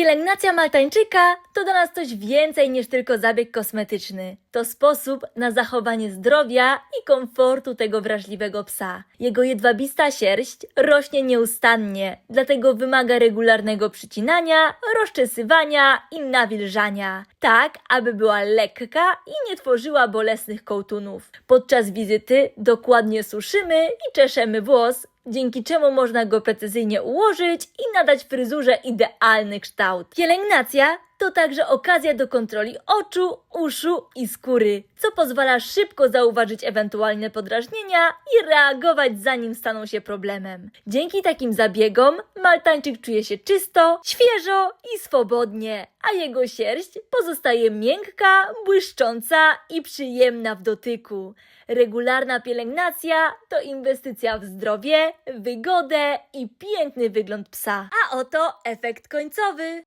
Pielęgnacja maltańczyka to dla nas coś więcej niż tylko zabieg kosmetyczny. To sposób na zachowanie zdrowia i komfortu tego wrażliwego psa. Jego jedwabista sierść rośnie nieustannie, dlatego wymaga regularnego przycinania, rozczesywania i nawilżania. Tak, aby była lekka i nie tworzyła bolesnych kołtunów. Podczas wizyty dokładnie suszymy i czeszemy włos, dzięki czemu można go precyzyjnie ułożyć i nadać fryzurze idealny kształt. Pielęgnacja to także okazja do kontroli oczu, uszu i skóry, co pozwala szybko zauważyć ewentualne podrażnienia i reagować zanim staną się problemem. Dzięki takim zabiegom Maltańczyk czuje się czysto, świeżo i swobodnie, a jego sierść pozostaje miękka, błyszcząca i przyjemna w dotyku. Regularna pielęgnacja to inwestycja w zdrowie, wygodę i piękny wygląd psa. A oto efekt końcowy.